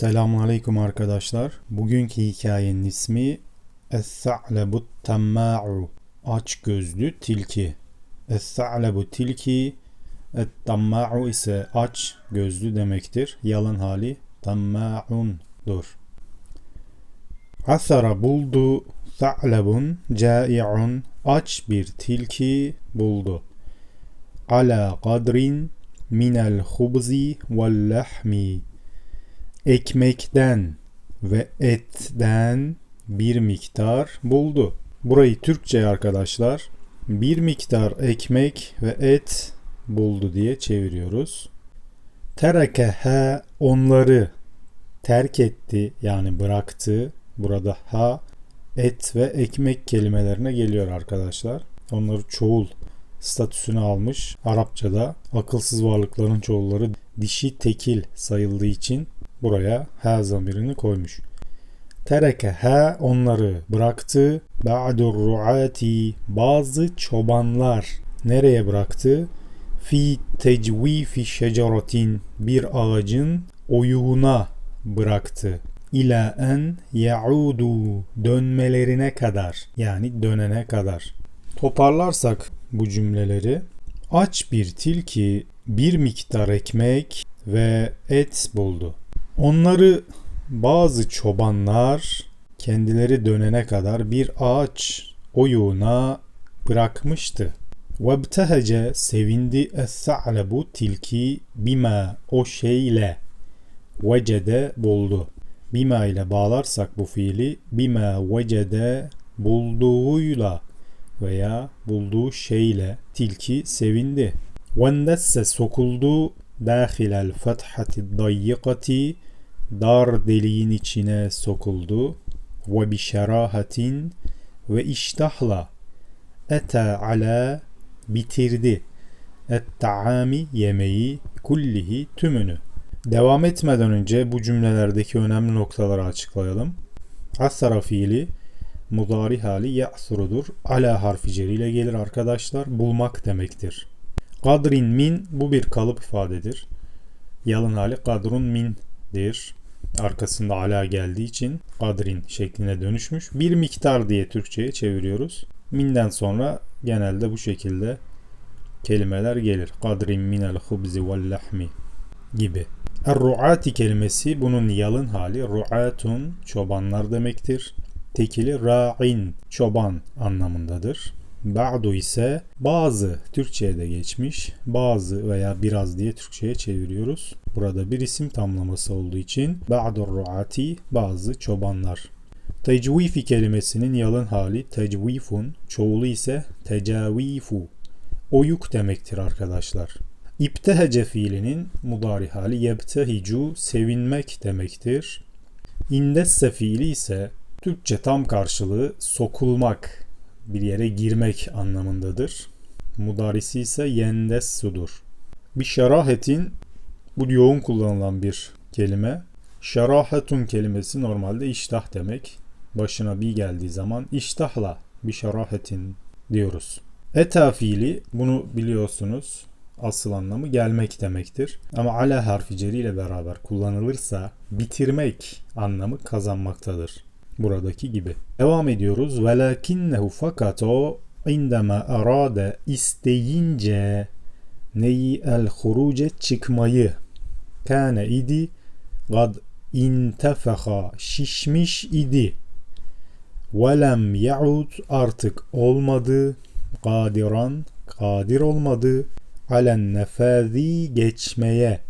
Selamun arkadaşlar. Bugünkü hikayenin ismi Es-Sa'lebut Tamma'u Aç gözlü tilki. Es-Sa'lebu tilki Et-Tamma'u ise aç gözlü demektir. Yalın hali Tamma'undur. Asara buldu Sa'lebun Cai'un Aç bir tilki buldu. Ala kadrin minel hubzi vel lahmi ekmekten ve etten bir miktar buldu. Burayı Türkçe arkadaşlar bir miktar ekmek ve et buldu diye çeviriyoruz. Terekehe onları terk etti yani bıraktı. Burada ha et ve ekmek kelimelerine geliyor arkadaşlar. Onları çoğul statüsünü almış. Arapçada akılsız varlıkların çoğulları dişi tekil sayıldığı için buraya ha zamirini koymuş. Tereke ha onları bıraktı. Ba'dur ru'ati bazı çobanlar nereye bıraktı? Fi tecvifi şeceratin bir ağacın oyuğuna bıraktı. İla en yaudu dönmelerine kadar yani dönene kadar. Toparlarsak bu cümleleri aç bir tilki bir miktar ekmek ve et buldu. Onları bazı çobanlar kendileri dönene kadar bir ağaç oyuğuna bırakmıştı. Vebtehece sevindi es-sa'lebu tilki bima o şeyle vecede buldu. Bima ile bağlarsak bu fiili bima vecede bulduğuyla veya bulduğu şeyle tilki sevindi. Vendesse sokuldu dâhilel fethati dayyikati dar deliğin içine sokuldu ve bişerahatin ve iştahla ete ala bitirdi et taami yemeği kullihi tümünü. Devam etmeden önce bu cümlelerdeki önemli noktaları açıklayalım. Asara fiili mudari hali ya'surudur. Ala harfi ile gelir arkadaşlar. Bulmak demektir. Kadrin min bu bir kalıp ifadedir. Yalın hali kadrun mindir. Arkasında ala geldiği için kadrin şekline dönüşmüş. Bir miktar diye Türkçe'ye çeviriyoruz. Minden sonra genelde bu şekilde kelimeler gelir. Kadrin minel hubzi vel lahmi gibi. Er-ru'ati kelimesi bunun yalın hali ru'atun çobanlar demektir. Tekili ra'in çoban anlamındadır. Ba'du ise bazı Türkçe'ye de geçmiş. Bazı veya biraz diye Türkçe'ye çeviriyoruz. Burada bir isim tamlaması olduğu için ba'dur ru'ati bazı çobanlar. Tecvifi kelimesinin yalın hali tecvifun, çoğulu ise tecavifu. Oyuk demektir arkadaşlar. İbtehece fiilinin mudari hali yebtehicu sevinmek demektir. İndesse fiili ise Türkçe tam karşılığı sokulmak, bir yere girmek anlamındadır. Mudarisi ise yendessudur. Bir şerahetin bu yoğun kullanılan bir kelime. Şerahetun kelimesi normalde iştah demek. Başına bir geldiği zaman iştahla bir şerahetin diyoruz. Eta fiili bunu biliyorsunuz asıl anlamı gelmek demektir. Ama ala harfi ile beraber kullanılırsa bitirmek anlamı kazanmaktadır buradaki gibi. Devam ediyoruz. Velakinnehu fakat o indema arade isteyince neyi el huruce çıkmayı. Kâne idi gad intefeha şişmiş idi. Velem yaud artık olmadı. Kadiran kadir olmadı. Alen nefazi geçmeye.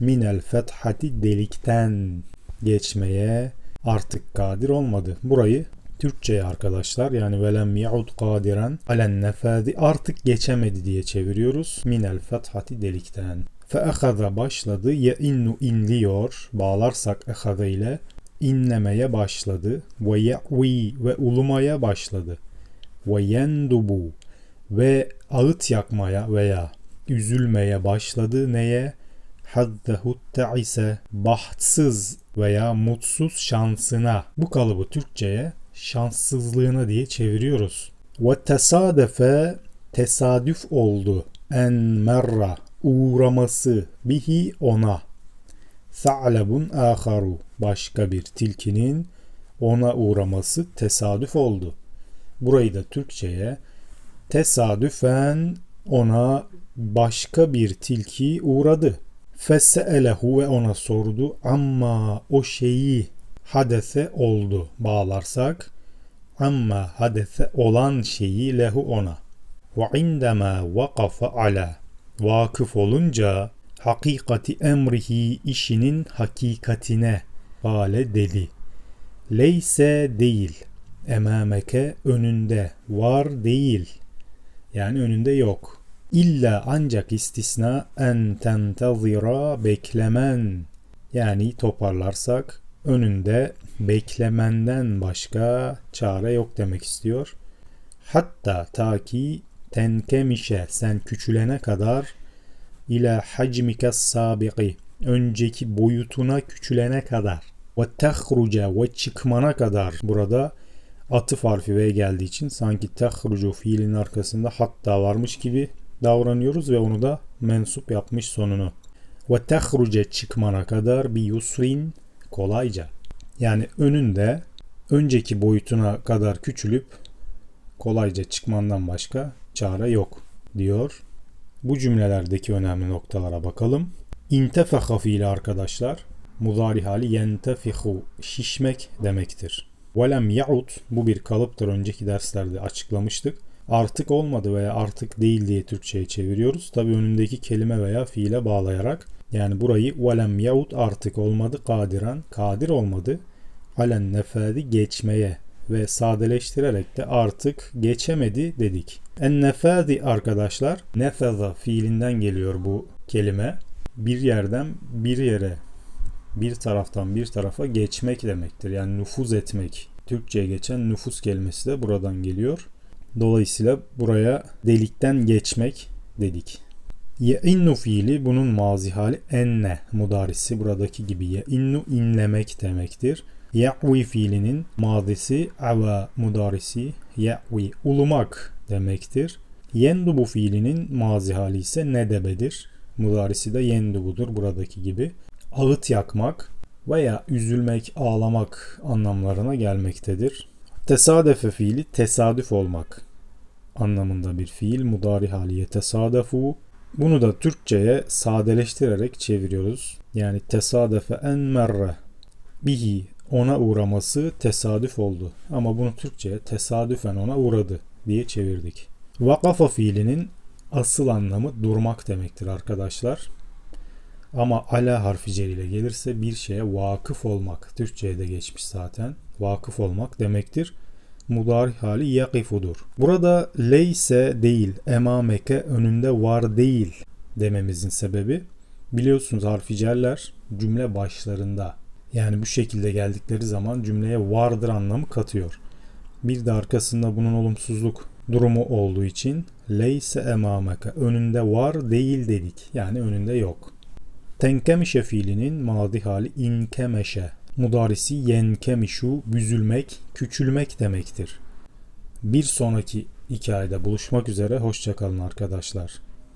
Minel fethati delikten geçmeye artık kadir olmadı. Burayı Türkçe'ye arkadaşlar yani velem yaud kadiren alen nefadi artık geçemedi diye çeviriyoruz. Minel fethati delikten. Fe ehaza başladı. Ye innu inliyor. Bağlarsak ehaza ile inlemeye başladı. Ve ye'vi ve ulumaya başladı. Ve yendubu ve ağıt yakmaya veya üzülmeye başladı. Neye? Haddehu te'ise bahtsız veya mutsuz şansına. Bu kalıbı Türkçe'ye şanssızlığına diye çeviriyoruz. Ve tesadefe tesadüf oldu. En merra uğraması bihi ona. Sa'labun aharu. Başka bir tilkinin ona uğraması tesadüf oldu. Burayı da Türkçe'ye tesadüfen ona başka bir tilki uğradı. Fesseelehu ve ona sordu amma o şeyi hadese oldu bağlarsak amma hadese olan şeyi lehu ona ve indema vakafa ala vakıf olunca hakikati emrihi işinin hakikatine hale dedi. Leyse değil emameke önünde var değil yani önünde yok. İlla ancak istisna en tentazira beklemen yani toparlarsak önünde beklemenden başka çare yok demek istiyor. Hatta ta ki tenkemişe sen küçülene kadar ila hacmike sabiki önceki boyutuna küçülene kadar ve tehruce ve çıkmana kadar burada atıf harfi ve geldiği için sanki tehrucu fiilin arkasında hatta varmış gibi davranıyoruz ve onu da mensup yapmış sonunu. Ve tehruce çıkmana kadar bir yusrin kolayca. Yani önünde önceki boyutuna kadar küçülüp kolayca çıkmandan başka çare yok diyor. Bu cümlelerdeki önemli noktalara bakalım. İntefeha fiili arkadaşlar muzari hali yentefihu şişmek demektir. Velem yaud bu bir kalıptır önceki derslerde açıklamıştık. Artık olmadı veya artık değil diye Türkçe'ye çeviriyoruz. Tabi önündeki kelime veya fiile bağlayarak yani burayı velem yaud artık olmadı kadiran kadir olmadı alen nefadi geçmeye ve sadeleştirerek de artık geçemedi dedik. En nefadi arkadaşlar nefeza fiilinden geliyor bu kelime. Bir yerden bir yere bir taraftan bir tarafa geçmek demektir. Yani nüfuz etmek. Türkçe'ye geçen nüfus kelimesi de buradan geliyor. Dolayısıyla buraya delikten geçmek dedik. Ye innu fiili bunun mazi hali enne mudarisi buradaki gibi ye innu inlemek demektir. Ye'vi fiilinin mazisi ava mudarisi ye'vi ulumak demektir. Yendubu fiilinin mazi hali ise nedebedir. Mudarisi de yendubudur buradaki gibi ağıt yakmak veya üzülmek, ağlamak anlamlarına gelmektedir. Tesadefe fiili tesadüf olmak anlamında bir fiil. Mudari haliye tesadefu. Bunu da Türkçe'ye sadeleştirerek çeviriyoruz. Yani tesadefe en merre bihi ona uğraması tesadüf oldu. Ama bunu Türkçe'ye tesadüfen ona uğradı diye çevirdik. Vakafa fiilinin asıl anlamı durmak demektir arkadaşlar. Ama ala harfi ile gelirse bir şeye vakıf olmak. Türkçe'ye de geçmiş zaten. Vakıf olmak demektir. Mudari hali yakifudur. Burada leyse değil, emameke önünde var değil dememizin sebebi biliyorsunuz harficeller cümle başlarında yani bu şekilde geldikleri zaman cümleye vardır anlamı katıyor. Bir de arkasında bunun olumsuzluk durumu olduğu için leyse emameke önünde var değil dedik. Yani önünde yok. Tenkemişe fiilinin madi hali inkemeşe. Mudarisi yenkemişu, büzülmek, küçülmek demektir. Bir sonraki hikayede buluşmak üzere. Hoşçakalın arkadaşlar.